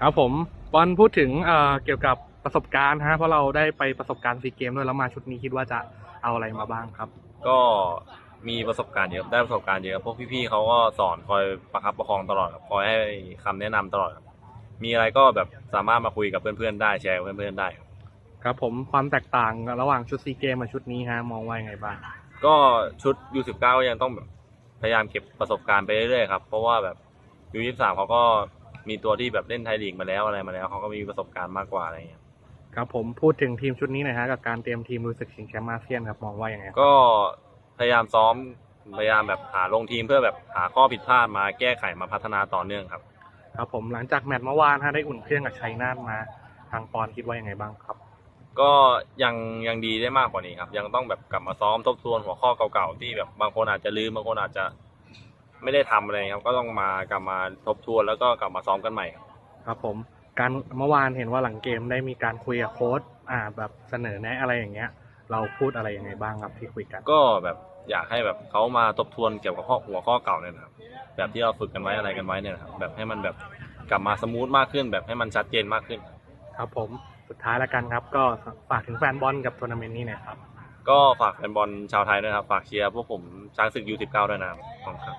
ครับผมบอลพูดถึงเอ่อเกี่ยวกับประสบการณ์ฮะเพราะเราได้ไปประสบการณ์ซีเกมด้วยแล้วมาชุดนี้คิดว่าจะเอาอะไรมาบ้างครับ ก็มีประสบการณ์เยอะได้ประสบการณ์เยอะพวกพี่ๆเขาก็สอนคอยประคับประคองตลอดครับคอยให้คำแนะนำตลอดครับมีอะไรก็แบบสามารถมาคุยกับเพื่อนๆได้แชร์กับเพื่อนๆได้ครับครับผมความแตกต่างระหว่างชุดซีเกมกับชุดนี้ฮะมองว่ายังไงบ้าง ก็ชุด U19 ก็ยังต้องแบบพยายามเก็บประสบการณ์ไปเรื่อยๆครับเพราะว่าแบบ U23 เขาก็ มีตัวที่แบบเล่นไทยลีกมาแล้วอะไรมาแล้วเขาก็มีประสบการณ์มากกว่าอะไรอย่างเงี้ยครับผมพูดถึงทีมชุดนี้หน่อยฮะกับการเตรียมทีมรู้สึกชิงแชมป์อาเซียนครับมองว่ายังไงครับก็พยายามซ้อมพยายามแบบหาลงทีมเพื่อแบบหาข้อผิดพลาดมาแก้ไขมาพัฒนาต่อเนื่องครับ ครับผมหลังจากแมตช์เมื่อวานฮะได้อุ่นเครื่องกับชัยนาทมาทางปอนคิดว่ายังไงบ้างครับ ก็ยังยังดีได้มากกว่านี้ครับ ยังต้องแบบกลับมาซ้อมทบทวนหัวข้อเก่าๆที่แบบบางคนอาจจะลืมบางคนอาจจะ ไม่ได้ทำอะไรครับ ก็ต้องมากลับมาทบทวนแล้วก็กลับมาซ้อมกันใหม่ครับครับผม การเมื่อวานเห็นว่าหลังเกมได้มีการคุยกับโค้ชอ่า แบบเสนอแนะอะไรอย่างเงี้ย เราพูดอะไรยังไงบ้างครับที่คุยกันก็แบบอยากให้แบบเขามาทบทวนเกี่ยวกับข้อหัวข้อเก่าเนี่ยนะครับ แบบที่เราฝึกกันไว้อะไรกันไว้เนี่ยนะครับแบบให้มันแบบกลับมาสมูทมากขึ้น แบบให้มันชัดเจนมากขึ้น ครับผมสุดท้ายแล้วกันครับ ก็ฝากถึงแฟนบอลกับทัวร์นาเมนต์นี้หน่อยครับ ก็ฝากแฟนบอลชาวไทยด้วยนะครับ ฝากเชียร์พวกผมช้างศึกยู19ด้วยนะครับขอบคุณครับ